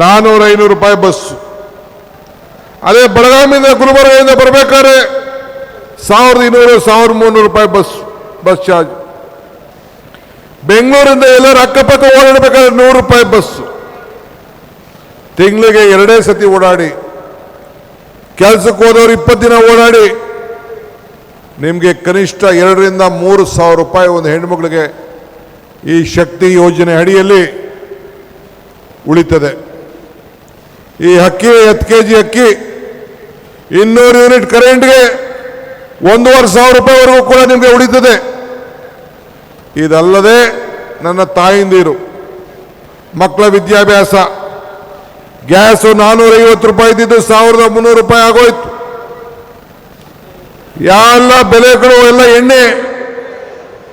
ನಾನ್ನೂರು ಐನೂರು ರೂಪಾಯಿ ಬಸ್. ಅದೇ ಬೆಳಗಾವಿಯಿಂದ ಗುಲ್ಬರ್ಗದಿಂದ ಬರಬೇಕಾದ್ರೆ ಸಾವಿರದ ಇನ್ನೂರು, ಸಾವಿರದ ಮುನ್ನೂರು ರೂಪಾಯಿ ಬಸ್ ಬಸ್ ಚಾರ್ಜ್. ಬೆಂಗಳೂರಿಂದ ಎಲ್ಲರೂ ಅಕ್ಕಪಕ್ಕ ಓಡಾಡಬೇಕಾದ್ರೆ ನೂರು ರೂಪಾಯಿ ಬಸ್. ತಿಂಗಳಿಗೆ ಎರಡೇ ಸತಿ ಓಡಾಡಿ. ಕೆಲಸಕ್ಕೆ ಹೋದವರು ಇಪ್ಪತ್ತು ದಿನ ಓಡಾಡಿ. ನಿಮಗೆ ಕನಿಷ್ಠ ಎರಡರಿಂದ ಮೂರು ಸಾವಿರ ರೂಪಾಯಿ ಒಂದು ಹೆಣ್ಮಗಳಿಗೆ ಈ ಶಕ್ತಿ ಯೋಜನೆ ಅಡಿಯಲ್ಲಿ ಉಳಿತದೆ. ಈ ಅಕ್ಕಿ ಹತ್ತು ಕೆ ಜಿ ಅಕ್ಕಿ ಇನ್ನೂರು ಯೂನಿಟ್ ಕರೆಂಟ್ಗೆ ಒಂದೂವರೆ ಸಾವಿರ ರೂಪಾಯಿವರೆಗೂ ಕೂಡ ನಿಮಗೆ ಉಳಿತದೆ. ಇದಲ್ಲದೆ ನನ್ನ ತಾಯಿಂದಿರು, ಮಕ್ಕಳ ವಿದ್ಯಾಭ್ಯಾಸ, ಗ್ಯಾಸು ನಾನ್ನೂರೈವತ್ತು ರೂಪಾಯಿ ಇದ್ದಿದ್ದು ಸಾವಿರದ ಮುನ್ನೂರು ರೂಪಾಯಿ ಆಗೋಯ್ತು. ಎಲ್ಲ ಬೆಲೆಗಳು ಎಲ್ಲ ಎಣ್ಣೆ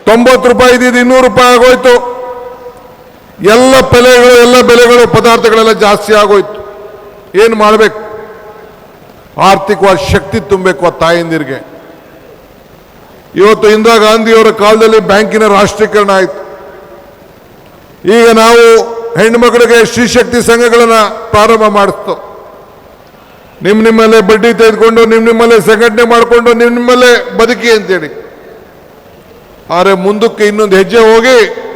ತೊಂಬತ್ತು ರೂಪಾಯಿ ಇದ್ದಿದ್ದು ಇನ್ನೂರು ರೂಪಾಯಿ ಆಗೋಯ್ತು. ಎಲ್ಲ ಬೆಲೆಗಳು ಎಲ್ಲ ಬೆಲೆಗಳು, ಪದಾರ್ಥಗಳೆಲ್ಲ ಜಾಸ್ತಿ ಆಗೋಯ್ತು. ಏನು ಮಾಡಬೇಕು? ಆರ್ಥಿಕವಾಗಿ ಶಕ್ತಿ ತುಂಬಬೇಕು ಆ ತಾಯಂದಿರಿಗೆ. ಇವತ್ತು ಇಂದಿರಾ ಗಾಂಧಿಯವರ ಕಾಲದಲ್ಲಿ ಬ್ಯಾಂಕಿನ ರಾಷ್ಟ್ರೀಕರಣ ಆಯಿತು. ಈಗ ನಾವು ಹೆಣ್ಣುಮಕ್ಕಳಿಗೆ ಶ್ರೀಶಕ್ತಿ ಸಂಘಗಳನ್ನು ಪ್ರಾರಂಭ ಮಾಡಿಸ್ತು. ನಿಮ್ಮ ನಿಮ್ಮಲ್ಲೇ ಬಡ್ಡಿ ತೆಗೆದುಕೊಂಡು ನಿಮ್ಮ ನಿಮ್ಮಲ್ಲೇ ಸಂಘಟನೆ ಮಾಡಿಕೊಂಡು ನಿಮ್ಮ ನಿಮ್ಮಲ್ಲೇ ಬದುಕಿ ಅಂತೇಳಿ. ಆದರೆ ಮುಂದಕ್ಕೆ ಇನ್ನೊಂದು ಹೆಜ್ಜೆ ಹೋಗಿ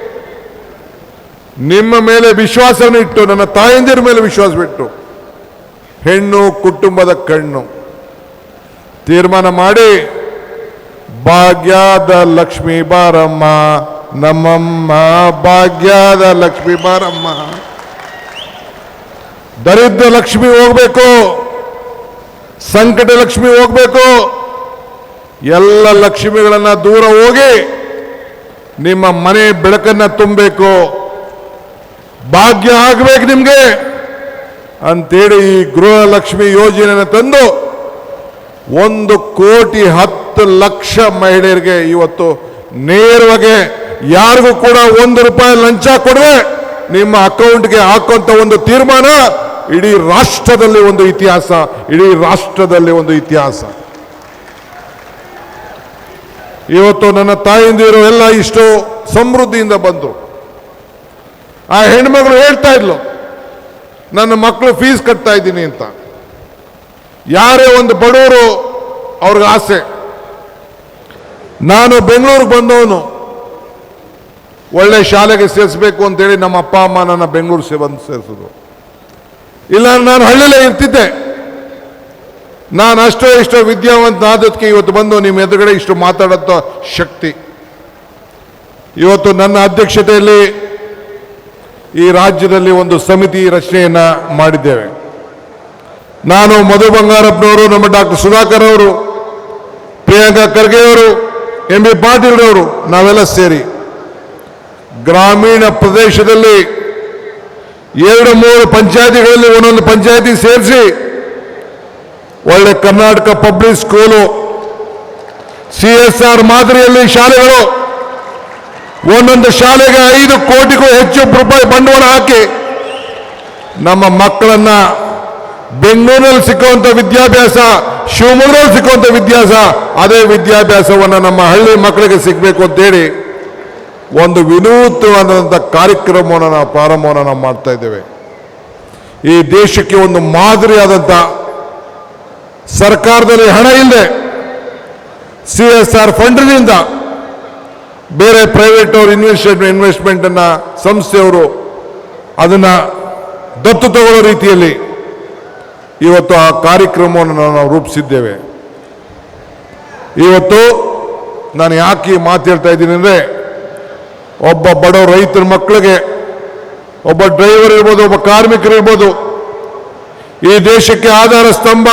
ನಿಮ್ಮ ಮೇಲೆ ವಿಶ್ವಾಸವನ್ನು ಇಟ್ಟು, ನನ್ನ ತಾಯಂದಿರ ಮೇಲೆ ವಿಶ್ವಾಸ ಬಿಟ್ಟು ಹೆಣ್ಣು ಕುಟುಂಬದ ಕಣ್ಣು. ತೀರ್ಮಾನ ಮಾಡಿ, ಭಾಗ್ಯದ ಲಕ್ಷ್ಮೀ ಬಾರಮ್ಮ, ನಮ್ಮಮ್ಮ ಭಾಗ್ಯದ ಲಕ್ಷ್ಮೀ ಬಾರಮ್ಮ. ದರಿದ್ರ ಲಕ್ಷ್ಮಿ ಹೋಗ್ಬೇಕು, ಸಂಕಟ ಲಕ್ಷ್ಮಿ ಹೋಗ್ಬೇಕು, ಎಲ್ಲ ಲಕ್ಷ್ಮಿಗಳನ್ನ ದೂರ ಹೋಗಿ ನಿಮ್ಮ ಮನೆ ಬೆಳಕನ್ನ ತುಂಬಬೇಕು. ಭಾಗ್ಯ ಆಗ್ಬೇಕು ನಿಮ್ಗೆ. ಅಂತೇಳಿ ಈ ಗೃಹಲಕ್ಷ್ಮಿ ಯೋಜನೆಯನ್ನು ತಂದು ಒಂದು ಕೋಟಿ ಹತ್ತು ಲಕ್ಷ ಮಹಿಳೆಯರಿಗೆ ಇವತ್ತು ನೇರವಾಗಿ ಯಾರಿಗೂ ಕೂಡ ಒಂದು ರೂಪಾಯಿ ಲಂಚ ಕೊಡದೆ ನಿಮ್ಮ ಅಕೌಂಟ್ಗೆ ಹಾಕುವಂತ ಒಂದು ತೀರ್ಮಾನ ಇಡೀ ರಾಷ್ಟ್ರದಲ್ಲಿ ಒಂದು ಇತಿಹಾಸ, ಇಡೀ ರಾಷ್ಟ್ರದಲ್ಲಿ ಒಂದು ಇತಿಹಾಸ. ಇವತ್ತು ನನ್ನ ತಾಯಿಂದಿರು ಎಲ್ಲ ಇಷ್ಟು ಸಮೃದ್ಧಿಯಿಂದ ಬಂದರು. ಆ ಹೆಣ್ಮಗಳು ಹೇಳ್ತಾ ಇದ್ಲು ನನ್ನ ಮಕ್ಕಳು ಫೀಸ್ ಕಟ್ತಾ ಇದ್ದೀನಿ ಅಂತ. ಯಾರೇ ಒಂದು ಬಡವರು ಅವ್ರಿಗೆ ಆಸೆ. ನಾನು ಬೆಂಗಳೂರಿಗೆ ಬಂದವನು. ಒಳ್ಳೆ ಶಾಲೆಗೆ ಸೇರಿಸ್ಬೇಕು ಅಂತೇಳಿ ನಮ್ಮ ಅಪ್ಪ, ಅಮ್ಮ ನನ್ನ ಬೆಂಗಳೂರು ಸೇ ಬಂದು ಸೇರಿಸಿದ್ರು. ಇಲ್ಲ, ನಾನು ಹಳ್ಳಿಲೇ ಇರ್ತಿದ್ದೆ. ನಾನು ಅಷ್ಟೋ ಇಷ್ಟೋ ವಿದ್ಯಾವಂತ ಆದದಕ್ಕೆ ಇವತ್ತು ಬಂದು ನಿಮ್ಮ ಎದುರುಗಡೆ ಇಷ್ಟು ಮಾತಾಡೋ ಶಕ್ತಿ. ಇವತ್ತು ನನ್ನ ಅಧ್ಯಕ್ಷತೆಯಲ್ಲಿ ಈ ರಾಜ್ಯದಲ್ಲಿ ಒಂದು ಸಮಿತಿ ರಚನೆಯನ್ನ ಮಾಡಿದ್ದೇವೆ. ನಾನು ಮಧು ಬಂಗಾರಪ್ಪನವರು, ನಮ್ಮ ಡಾಕ್ಟರ್ ಸುಧಾಕರ್ ಅವರು, ಪ್ರಿಯಾಂಕಾ ಖರ್ಗೆ ಅವರು, ಎಂ ಬಿ ಪಾಟೀಲ್ ಅವರು, ನಾವೆಲ್ಲ ಸೇರಿ ಗ್ರಾಮೀಣ ಪ್ರದೇಶದಲ್ಲಿ ಎರಡು ಮೂರು ಪಂಚಾಯತಿಗಳಲ್ಲಿ ಒಂದೊಂದು ಪಂಚಾಯತಿ ಸೇರಿಸಿ ಒಳ್ಳೆ Karnataka public school, C S R ಮಾದರಿಯಲ್ಲಿ ಶಾಲೆಗಳು ಒಂದೊಂದು ಶಾಲೆಗೆ ಐದು ಕೋಟಿಗೂ ಹೆಚ್ಚು ರೂಪಾಯಿ ಬಂಡವಾಳ ಹಾಕಿ ನಮ್ಮ ಮಕ್ಕಳನ್ನ ಬೆಂಗಳೂರಿನಲ್ಲಿ ಸಿಕ್ಕುವಂಥ ವಿದ್ಯಾಭ್ಯಾಸ, ಶಿವಮೊಗ್ಗದಲ್ಲಿ ಸಿಕ್ಕುವಂಥ ವಿದ್ಯಾಸ ಅದೇ ವಿದ್ಯಾಭ್ಯಾಸವನ್ನು ನಮ್ಮ ಹಳ್ಳಿ ಮಕ್ಕಳಿಗೆ ಸಿಗಬೇಕು ಅಂತೇಳಿ ಒಂದು ವಿನೂತವಾದಂಥ ಕಾರ್ಯಕ್ರಮವನ್ನು ನಾವು ಪ್ರಾರಂಭವನ್ನು ನಾವು ಮಾಡ್ತಾ ಇದ್ದೇವೆ. ಈ ದೇಶಕ್ಕೆ ಒಂದು ಮಾದರಿಯಾದಂಥ ಸರ್ಕಾರದಲ್ಲಿ ಹಣ ಇಲ್ಲದೆ ಸಿ ಎಸ್ ಆರ್ ಫಂಡ್ನಿಂದ ಬೇರೆ ಪ್ರೈವೇಟ್ ಅವರು ಇನ್ವೆಸ್ಟ್ ಇನ್ವೆಸ್ಟ್ಮೆಂಟ್ ಅನ್ನ ಸಂಸ್ಥೆಯವರು ಅದನ್ನ ದತ್ತು ತಗೊಳ್ಳೋ ರೀತಿಯಲ್ಲಿ ಇವತ್ತು ಆ ಕಾರ್ಯಕ್ರಮವನ್ನು ನಾವು ರೂಪಿಸಿದ್ದೇವೆ. ಇವತ್ತು ನಾನು ಯಾಕೆ ಮಾತು ಹೇಳ್ತಾ ಇದ್ದೀನಿ ಅಂದರೆ, ಒಬ್ಬ ಬಡವ ರೈತರ ಮಕ್ಕಳಿಗೆ, ಒಬ್ಬ ಡ್ರೈವರ್ ಇರ್ಬೋದು, ಒಬ್ಬ ಕಾರ್ಮಿಕರು ಇರ್ಬೋದು, ಈ ದೇಶಕ್ಕೆ ಆಧಾರ ಸ್ತಂಭ,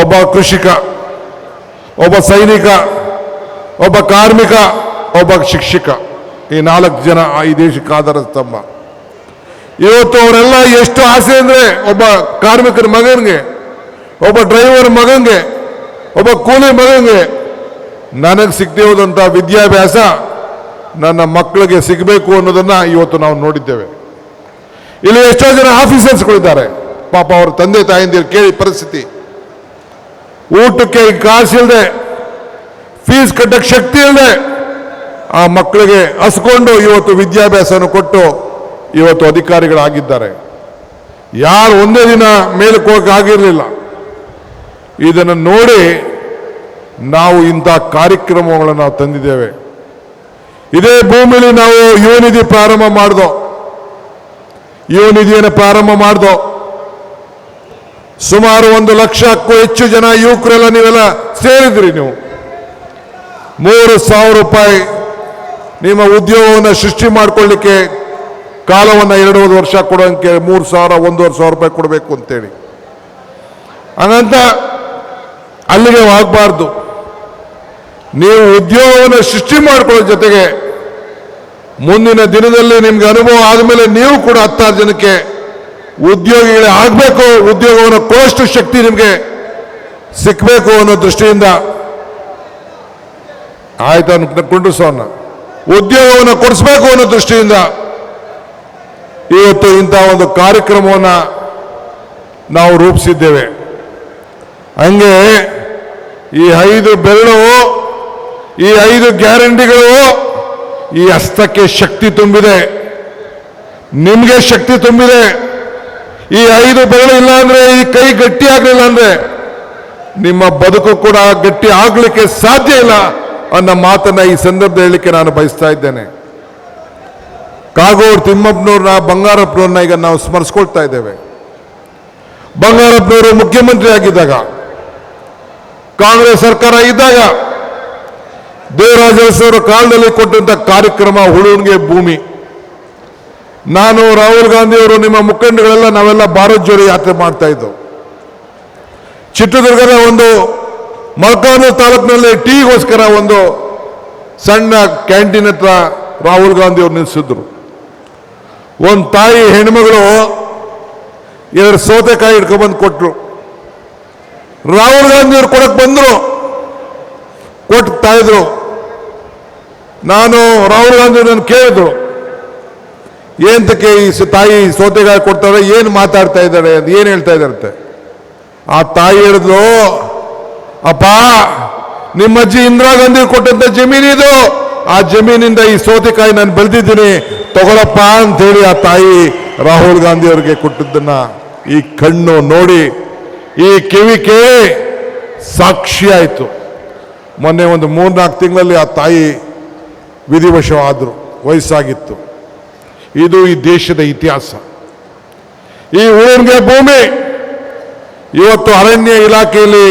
ಒಬ್ಬ ಕೃಷಿಕ, ಒಬ್ಬ ಸೈನಿಕ ಒಬ್ಬ ಕಾರ್ಮಿಕ, ಒಬ್ಬ ಶಿಕ್ಷಕ. ಈ ನಾಲ್ಕು ಜನ ಈ ದೇಶಕ್ಕೆ ಆಧಾರ ಸ್ತಂಭ ಇವತ್ತು ಅವರೆಲ್ಲ ಎಷ್ಟು ಆಸೆ ಅಂದರೆ ಒಬ್ಬ ಕಾರ್ಮಿಕರ ಮಗನಿಗೆ, ಒಬ್ಬ ಡ್ರೈವರ್ ಮಗನಿಗೆ, ಒಬ್ಬ ಕೂಲಿ ಮಗನಿಗೆ ನನಗೆ ಸಿಗದೆ ಹೋದಂಥ ವಿದ್ಯಾಭ್ಯಾಸ ನನ್ನ ಮಕ್ಕಳಿಗೆ ಸಿಗಬೇಕು ಅನ್ನೋದನ್ನು ಇವತ್ತು ನಾವು ನೋಡಿದ್ದೇವೆ. ಇಲ್ಲಿ ಎಷ್ಟೋ ಜನ ಆಫೀಸರ್ಸ್ಗಳಿದ್ದಾರೆ ಪಾಪ ಅವ್ರ ತಂದೆ ತಾಯಿಂದಿರು ಕೇಳಿ ಪರಿಸ್ಥಿತಿ. ಊಟಕ್ಕೆ ಕಾಸಿಲ್ಲದೆ ಫೀಸ್ ಕಟ್ಟಕ್ಕೆ ಶಕ್ತಿ ಇಲ್ಲದೆ ಆ ಮಕ್ಕಳಿಗೆ ಹಸ್ಕೊಂಡು ಇವತ್ತು ವಿದ್ಯಾಭ್ಯಾಸವನ್ನು ಕೊಟ್ಟು ಇವತ್ತು ಅಧಿಕಾರಿಗಳಾಗಿದ್ದಾರೆ. ಯಾರು ಒಂದೇ ದಿನ ಮೇಲಕ್ಕೆ ಹೋಗಕ್ಕೆ ಆಗಿರಲಿಲ್ಲ. ಇದನ್ನು ನೋಡಿ ನಾವು ಇಂಥ ಕಾರ್ಯಕ್ರಮಗಳನ್ನು ನಾವು ತಂದಿದ್ದೇವೆ. ಇದೇ ಭೂಮಿಲಿ ನಾವು ಯುವನಿಧಿ ಪ್ರಾರಂಭ ಮಾಡ್ದೋ ಯುವನಿಧಿಯನ್ನು ಪ್ರಾರಂಭ ಮಾಡ್ದೋ, ಸುಮಾರು ಒಂದು ಲಕ್ಷಕ್ಕೂ ಹೆಚ್ಚು ಜನ ಯುವಕರೆಲ್ಲ ನೀವೆಲ್ಲ ಸೇರಿದ್ರಿ ನೀವು. ಮೂರು ಸಾವಿರ ರೂಪಾಯಿ ನಿಮ್ಮ ಉದ್ಯೋಗವನ್ನು ಸೃಷ್ಟಿ ಮಾಡಿಕೊಳ್ಳಿಕ್ಕೆ ಕಾಲವನ್ನು ಎರಡೂವರೆ ವರ್ಷ ಕೊಡೋಂಗೆ ಮೂರು ಸಾವಿರ, ಒಂದೂವರೆ ಸಾವಿರ ರೂಪಾಯಿ ಕೊಡಬೇಕು ಅಂತೇಳಿ. ಹಾಗಂತ ಅಲ್ಲಿಗೆ ಆಗಬಾರ್ದು ನೀವು ಉದ್ಯೋಗವನ್ನು ಸೃಷ್ಟಿ ಮಾಡಿಕೊಳ್ಳೋ ಜೊತೆಗೆ ಮುಂದಿನ ದಿನದಲ್ಲಿ ನಿಮ್ಗೆ ಅನುಭವ ಆದಮೇಲೆ ನೀವು ಕೂಡ ಹತ್ತಾರು ಜನಕ್ಕೆ ಉದ್ಯೋಗಿಗಳೇ ಆಗಬೇಕು, ಉದ್ಯೋಗವನ್ನು ಕೊಡೋಷ್ಟು ಶಕ್ತಿ ನಿಮಗೆ ಸಿಕ್ಕಬೇಕು ಅನ್ನೋ ದೃಷ್ಟಿಯಿಂದ ಆಯ್ತು ಅನ್ಕೊಂಡು ಸೋನ. ಉದ್ಯೋಗವನ್ನು ಕೊಡಿಸ್ಬೇಕು ಅನ್ನೋ ದೃಷ್ಟಿಯಿಂದ ಇವತ್ತು ಇಂಥ ಒಂದು ಕಾರ್ಯಕ್ರಮವನ್ನು ನಾವು ರೂಪಿಸಿದ್ದೇವೆ. ಹಂಗೆ ಈ ಐದು ಬೆರಳು, ಈ ಐದು ಗ್ಯಾರಂಟಿಗಳು ಈ ಹಸ್ತಕ್ಕೆ ಶಕ್ತಿ ತುಂಬಿದೆ. ನಿಮಗೆ ಶಕ್ತಿ ತುಂಬಿದೆ. ಈ ಐದು ಬೆರಳು ಇಲ್ಲ ಅಂದ್ರೆ ಈ ಕೈ ಗಟ್ಟಿ ಆಗಲಿಲ್ಲ ಅಂದ್ರೆ ನಿಮ್ಮ ಬದುಕು ಕೂಡ ಗಟ್ಟಿ ಆಗ್ಲಿಕ್ಕೆ ಸಾಧ್ಯ ಇಲ್ಲ. ಅನ್ನೋ ಮಾತನ್ನ ಈ ಸಂದರ್ಭ ಹೇಳಲಿಕ್ಕೆ ನಾನು ಬಯಸ್ತಾ ಇದ್ದೇನೆ. ಕಾಗೋಡು, ತಿಮ್ಮಪ್ಪನವ್ರನ್ನ, ಬಂಗಾರಪ್ಪನವ್ರನ್ನ ಈಗ ನಾವು ಸ್ಮರಿಸ್ಕೊಳ್ತಾ ಇದ್ದೇವೆ. ಬಂಗಾರಪ್ಪನವರು ಮುಖ್ಯಮಂತ್ರಿ ಆಗಿದ್ದಾಗ, ಕಾಂಗ್ರೆಸ್ ಸರ್ಕಾರ ಇದ್ದಾಗ, ದೇವರಾಜ ಅರಸು ಕಾಲದಲ್ಲಿ ಕೊಟ್ಟಂತ ಕಾರ್ಯಕ್ರಮ ಹುಳುಣ್ಗೆ ಭೂಮಿ. ನಾನು, ರಾಹುಲ್ ಗಾಂಧಿ ಅವರು ನಿಮ್ಮ ಮುಖಂಡಗಳೆಲ್ಲ ನಾವೆಲ್ಲ ಭಾರತ್ ಜೋಡಿ ಯಾತ್ರೆ ಮಾಡ್ತಾ ಇದ್ದವು. ಚಿತ್ರದುರ್ಗದ ಒಂದು ಮೊಳಕಾಲ್ಮೂರು ತಾಲೂಕಿನಲ್ಲಿ ಟೀಗೋಸ್ಕರ ಒಂದು ಸಣ್ಣ ಕ್ಯಾಂಟೀನ್ ಹತ್ರ ರಾಹುಲ್ ಗಾಂಧಿ ಅವರು ನಿಲ್ಲಿಸಿದ್ರು ಒಂದು ತಾಯಿ ಹೆಣ್ಮಗಳು ಎರಡು ಸೌತೆಕಾಯಿ ಹಿಡ್ಕೊಂಡ್ಬಂದು ಕೊಟ್ರು. ರಾಹುಲ್ ಗಾಂಧಿ ಅವರು ಕೊಡಕ್ ಬಂದರು. ಕೊಟ್ಟು ತಾಯಿದ್ರು. ನಾನು ರಾಹುಲ್ ಗಾಂಧಿ ನಾನು ಕೇಳಿದ್ರು. ಏಂತಕ್ಕೆ ಈ ತಾಯಿ ಸೌತೆಕಾಯಿ ಕೊಡ್ತಾರೆ, ಏನು ಮಾತಾಡ್ತಾ ಇದ್ದಾರೆ ಅಂತ, ಏನು ಹೇಳ್ತಾ ಇದ್ದಾರಂತೆ ಆ ತಾಯಿ ಹೇಳಿದ್ಲು ಅಪ್ಪ ನಿಮ್ಮ ಅಜ್ಜಿ ಇಂದಿರಾ ಗಾಂಧಿ ಕೊಟ್ಟಂತ ಜಮೀನಿದು ಆ ಜಮೀನಿಂದ ಈ ಸೌತೆಕಾಯಿ ನಾನು ಬೆಳೆದಿದ್ದೀನಿ. ತಗೊಳಪ್ಪ ಅಂತ ಹೇಳಿ ಆ ತಾಯಿ ರಾಹುಲ್ ಗಾಂಧಿ ಅವರಿಗೆ ಕೊಟ್ಟಿದ್ದನ್ನ ಈ ಕಣ್ಣು ನೋಡಿ, ಈ ಕಿವಿ ಕೇಳಿ ಸಾಕ್ಷಿ ಆಯಿತು. ಮೊನ್ನೆ ಒಂದು ಮೂರ್ನಾಲ್ಕು ತಿಂಗಳಲ್ಲಿ ಆ ತಾಯಿ ವಿಧಿವಶವಾದರು ವಯಸ್ಸಾಗಿತ್ತು. ಇದು ಈ ದೇಶದ ಇತಿಹಾಸ. ಈ ಊರಿಗೆ ಭೂಮಿ, ಇವತ್ತು ಅರಣ್ಯ ಇಲಾಖೆಯಲ್ಲಿ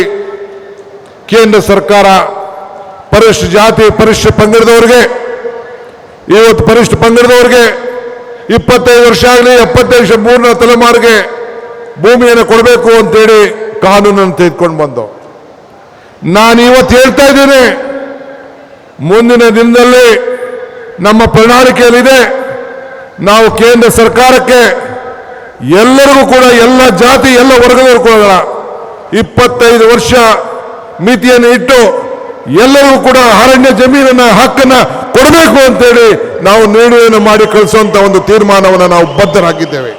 ಕೇಂದ್ರ ಸರ್ಕಾರ ಪರಿಶಿಷ್ಟ ಜಾತಿ ಪರಿಶಿಷ್ಟ ಪಂಗಡದವ್ರಿಗೆ, ಇವತ್ತು ಪರಿಶಿಷ್ಟ ಪಂಗಡದವ್ರಿಗೆ ಇಪ್ಪತ್ತೈದು ವರ್ಷ ಆಗಲಿ, ಎಪ್ಪತ್ತೈದು ಮೂರನೇ ತಲೆಮಾರಿಗೆ ಭೂಮಿಯನ್ನು ಕೊಡಬೇಕು ಅಂತೇಳಿ ಕಾನೂನನ್ನು ತೆಗೆದುಕೊಂಡು ಬಂದವು ನಾನು ಇವತ್ತು ಹೇಳ್ತಾ ಇದ್ದೀನಿ, ಮುಂದಿನ ದಿನದಲ್ಲಿ ನಮ್ಮ ಪ್ರಣಾಳಿಕೆಯಲ್ಲಿದೆ, ನಾವು ಕೇಂದ್ರ ಸರ್ಕಾರಕ್ಕೆ ಎಲ್ಲರಿಗೂ ಕೂಡ, ಎಲ್ಲ ಜಾತಿ, ಎಲ್ಲ ವರ್ಗದವರು ಕೂಡ ಇಪ್ಪತ್ತೈದು ವರ್ಷ ಮಿತಿಯನ್ನು ಇಟ್ಟು ಎಲ್ಲರೂ ಕೂಡ ಅರಣ್ಯ ಜಮೀನನ್ನ, ಹಕ್ಕನ್ನ ಕೊಡಬೇಕು ಅಂತೇಳಿ ನಾವು ನಿರ್ಣಯವನ್ನು ಮಾಡಿ ಕಳಿಸುವಂತ ಒಂದು ತೀರ್ಮಾನವನ್ನು ನಾವು ಬದ್ಧರಾಗಿದ್ದೇವೆ.